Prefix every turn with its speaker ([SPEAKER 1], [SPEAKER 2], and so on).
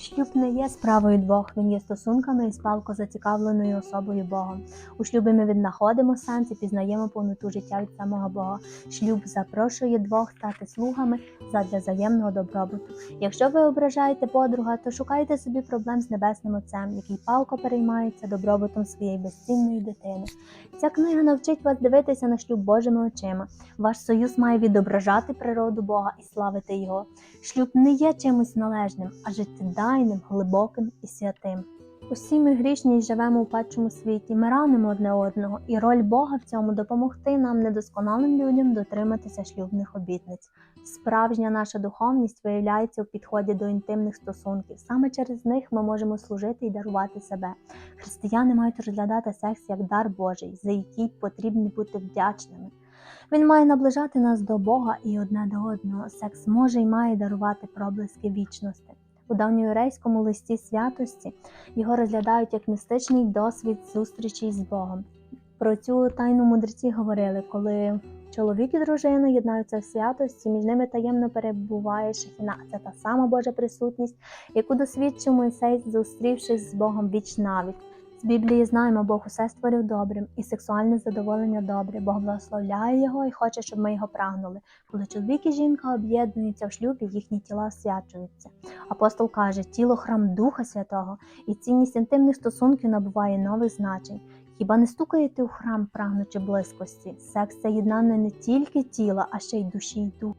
[SPEAKER 1] Шлюб не є справою двох, він є стосунками із палко зацікавленою особою Богом. У шлюбі ми віднаходимо сенс і пізнаємо повноту життя від самого Бога. Шлюб запрошує двох стати слугами задля взаємного добробуту. Якщо ви ображаєте подруга, то шукайте собі проблем з небесним Отцем, який палко переймається добробутом своєї безцінної дитини. Ця книга навчить вас дивитися на шлюб Божими очима. Ваш союз має відображати природу Бога і славити Його. Шлюб не є чимось належним, а життєдайним, глибоким і святим. Усі ми грішні і живемо у падшому світі, ми ранимо одне одного, і роль Бога в цьому допомогти нам, недосконалим людям, дотриматися шлюбних обітниць. Справжня наша духовність виявляється у підході до інтимних стосунків. Саме через них ми можемо служити і дарувати себе. Християни мають розглядати секс як дар Божий, за який потрібно бути вдячними. Він має наближати нас до Бога і одне до одного. Секс може і має дарувати проблиски вічності. У давньоюрейському листі святості його розглядають як містичний досвід зустрічі з Богом. Про цю тайну мудреці говорили, коли чоловік і дружина єднаються в святості, між ними таємно перебуває шахіна. Це та сама Божа присутність, яку досвідчив Мойсей, зустрівшись з Богом віч навіть. З Біблії знаємо, Бог усе створив добрим, і сексуальне задоволення добре. Бог благословляє його і хоче, щоб ми його прагнули. Коли чоловік і жінка об'єднуються в шлюбі, їхні тіла освячуються. Апостол каже, тіло храм Духа Святого, і цінність інтимних стосунків набуває нових значень. Хіба не стукаєте у храм, прагнучи близькості? Секс це єднання не тільки тіла, а ще й душі й духа.